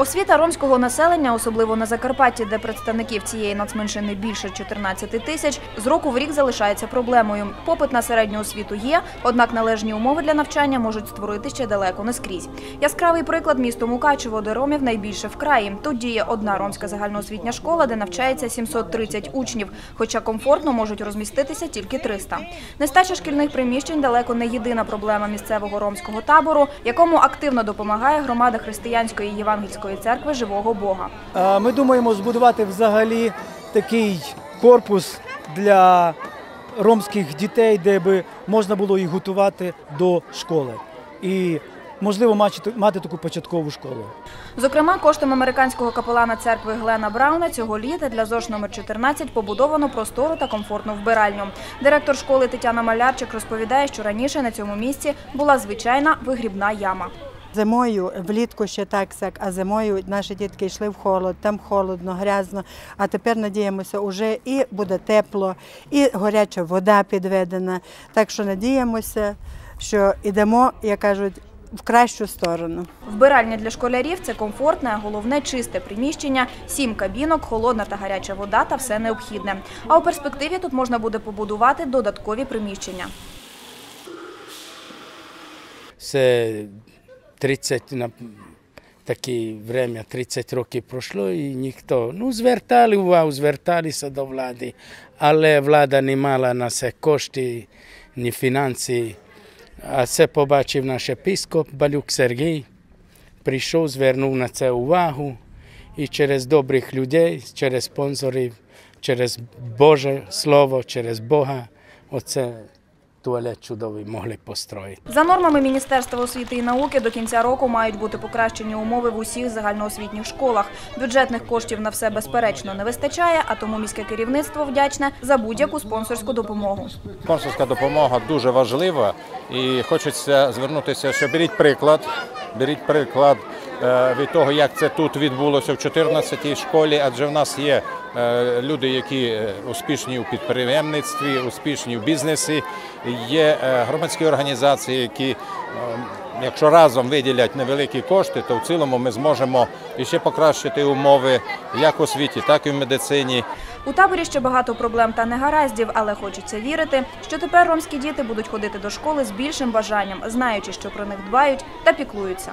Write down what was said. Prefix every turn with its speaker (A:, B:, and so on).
A: Освіта ромського населення, особливо на Закарпатті, де представників цієї нацменшини більше 14 тисяч, з року в рік залишається проблемою. Попит на середню освіту є, однак належні умови для навчання можуть створити ще далеко не скрізь. Яскравий приклад місто Мукачево, де ромів найбільше в краї. Тут діє одна ромська загальноосвітня школа, де навчається 730 учнів, хоча комфортно можуть розміститися тільки 300. Нестача шкільних приміщень далеко не єдина проблема місцевого ромського табору, якому активно допомагає громада християнської євангельської церкви живого Бога.
B: Ми думаємо збудувати взагалі такий корпус для ромських дітей, де би можна було їх готувати до школи. І можливо мати, мати таку початкову школу.
A: Зокрема, коштом американського капелана церкви Глена Брауна цього літа для ЗОЖ номер 14 побудовано простору та комфортну вбиральню. Директор школи Тетяна Малярчик розповідає, що раніше на цьому місці була звичайна вигрібна яма.
C: Зимою влітку ще так сяк, а зимою наші дітки йшли в холод, там холодно, грязно. А тепер надіємося, вже і буде тепло, і гаряча вода підведена. Так що надіємося, що йдемо, як кажуть, в кращу сторону.
A: Вбиральня для школярів це комфортне, головне чисте приміщення, сім кабінок, холодна та гаряча вода та все необхідне. А у перспективі тут можна буде побудувати додаткові приміщення.
D: Це 30 на таке время, 30 років пройшло і ніхто. Ну, звертали увагу, зверталися до влади, але влада не мала на це кошти, ні фінанси. А це побачив наш епископ Балюк Сергій, прийшов, звернув на це увагу і через добрих людей, через спонсорів, через Боже Слово, через Бога, оце туалет чудовий могли построїти.
A: За нормами Міністерства освіти і науки до кінця року мають бути покращені умови в усіх загальноосвітніх школах. Бюджетних коштів на все безперечно не вистачає, а тому міське керівництво вдячне за будь-яку спонсорську допомогу.
E: Спонсорська допомога дуже важлива і хочеться звернутися, що беріть приклад, беріть приклад від того, як це тут відбулося в 14-й школі, адже в нас є е, люди, які е, успішні у підприємництві, успішні в бізнесі, є е, громадські організації, які, е, якщо разом виділять невеликі кошти, то в цілому ми зможемо іще покращити умови як у освіті, так і в медицині.
A: У таборі ще багато проблем та негараздів, але хочеться вірити, що тепер ромські діти будуть ходити до школи з більшим бажанням, знаючи, що про них дбають та піклуються.